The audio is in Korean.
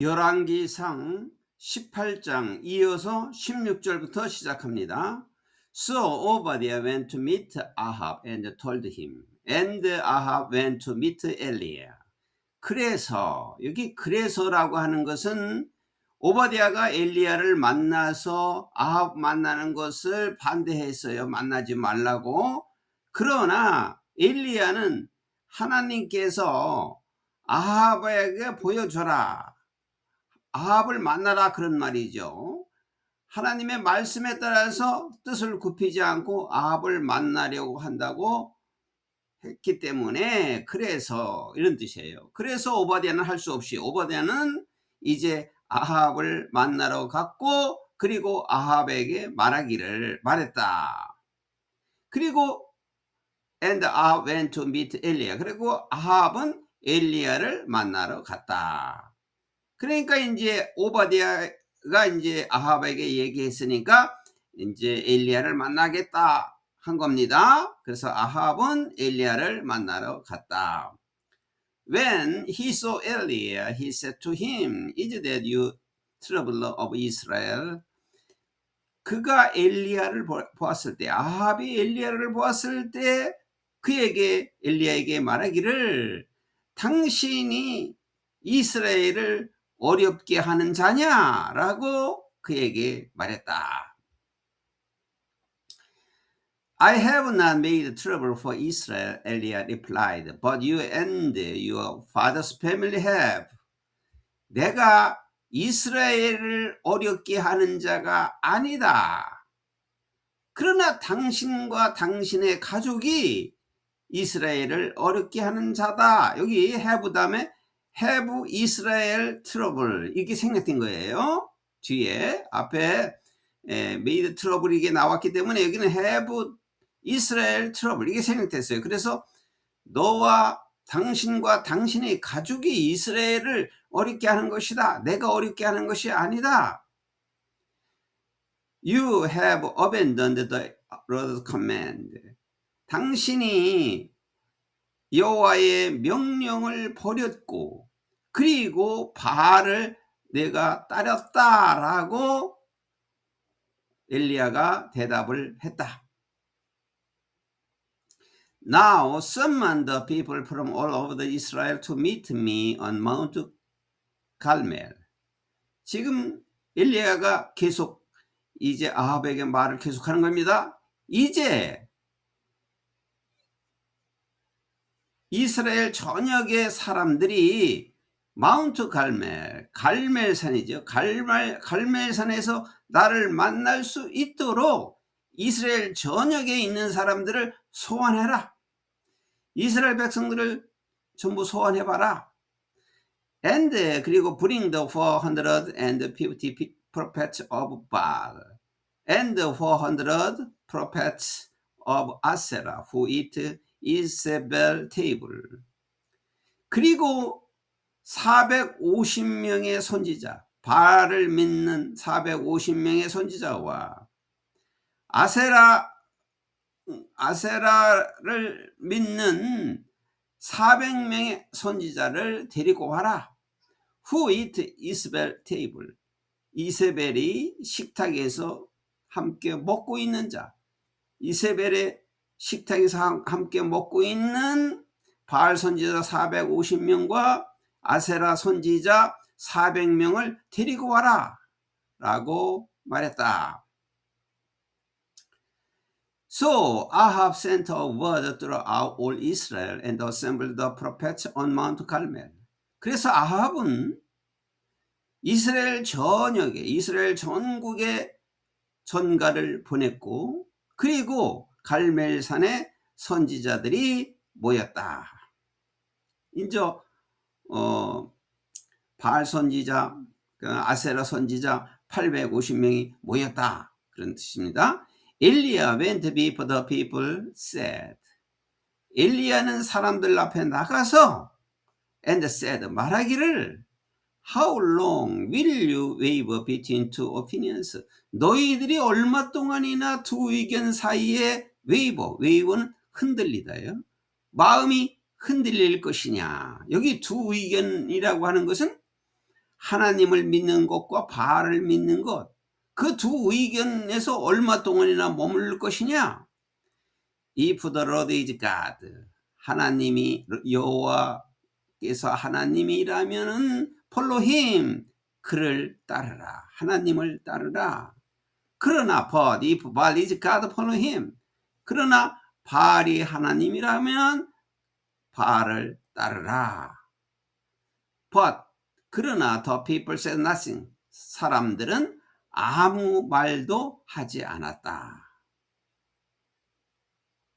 열왕기상 18장 이어서 16절부터 시작합니다. So Obadiah went to meet Ahab and told him, and Ahab went to meet Eliah. 그래서 여기 그래서라고 하는 것은 오바디아가 엘리야를 만나서 아합 만나는 것을 반대했어요. 만나지 말라고. 그러나 엘리야는 하나님께서 아합에게 보여줘라. 아합을 만나라 그런 말이죠. 하나님의 말씀에 따라서 뜻을 굽히지 않고 아합을 만나려고 한다고 했기 때문에 그래서 이런 뜻이에요. 그래서 오바디아는 할 수 없이 오바디아는 이제 아합을 만나러 갔고 그리고 아합에게 말하기를 말했다. 그리고 and Ahab went to meet 엘리야. 그리고 아합은 엘리야를 만나러 갔다. 그러니까 이제 오바디아가 이제 아합에게 얘기했으니까 이제 엘리야를 만나겠다 한 겁니다. 그래서 아합은 엘리야를 만나러 갔다. When he saw Eliah, he said to him, Is that you troubler of Israel? 그가 엘리야를 보았을 때, 아합이 엘리야를 보았을 때 그에게 엘리야에게 말하기를 당신이 이스라엘을 어렵게 하는 자냐라고 그에게 말했다. I have not made trouble for Israel, Eliah replied, but you and your father's family have. 내가 이스라엘을 어렵게 하는 자가 아니다. 그러나 당신과 당신의 가족이 이스라엘을 어렵게 하는 자다. 여기 have 다음에 have 이스라엘 트러블 이게 생략된 거예요. 뒤에 앞에 메이드 트러블 이게 나왔기 때문에 여기는 have 이스라엘 트러블 이게 생략됐어요. 그래서 너와 당신과 당신의 가족이 이스라엘을 어렵게 하는 것이다. 내가 어렵게 하는 것이 아니다. You have abandoned the Lord's command. 당신이 여호와의 명령을 버렸고 그리고 바알을 내가 따렸다라고 엘리야가 대답을 했다. Now summon the people from all over the Israel to meet me on Mount Carmel. 지금 엘리야가 계속 이제 아합에게 말을 계속하는 겁니다. 이제 이스라엘 전역의 사람들이 마운트 갈멜, 갈멜산이죠. 갈멜, 갈멜산에서 나를 만날 수 있도록 이스라엘 전역에 있는 사람들을 소환해라. 이스라엘 백성들을 전부 소환해봐라. And 그리고 bring the 450 prophets of Baal and the 400 prophets of Asherah who eat 이세벨 테이블. 그리고 450명의 선지자 바알을 믿는 450명의 선지자와 아세라 아세라를 믿는 400명의 선지자를 데리고 와라. Who eat 이스벨 테이블 이세벨이 식탁에서 함께 먹고 있는 자. 이세벨의 식탁에서 함께 먹고 있는 바알 선지자 450명과 아세라 선지자 400명을 데리고 와라 라고 말했다. So Ahab sent a word throughout all Israel and assembled the prophets on Mount Carmel. 그래서 아합은 이스라엘 전역에 이스라엘 전국에 전가를 보냈고 그리고 갈멜산에 선지자들이 모였다. 이제 어, 바알 선지자, 그 아세라 선지자 850명이 모였다. 그런 뜻입니다. 엘리야 went before the people said. 엘리야는 사람들 앞에 나가서 and said 말하기를 How long will you waver between two opinions? 너희들이 얼마 동안이나 두 의견 사이에 웨이버, 웨이버는 흔들리다요. 마음이 흔들릴 것이냐. 여기 두 의견이라고 하는 것은 하나님을 믿는 것과 바알을 믿는 것, 그 두 의견에서 얼마 동안이나 머무를 것이냐? If the Lord is God, 하나님이 여호와께서 하나님이라면은 follow him, 그를 따르라. 하나님을 따르라. 그러나 but if Baal is God, follow him. 그러나 바알이 하나님이라면 바알을 따르라. But 그러나 the people said nothing. 사람들은 아무 말도 하지 않았다.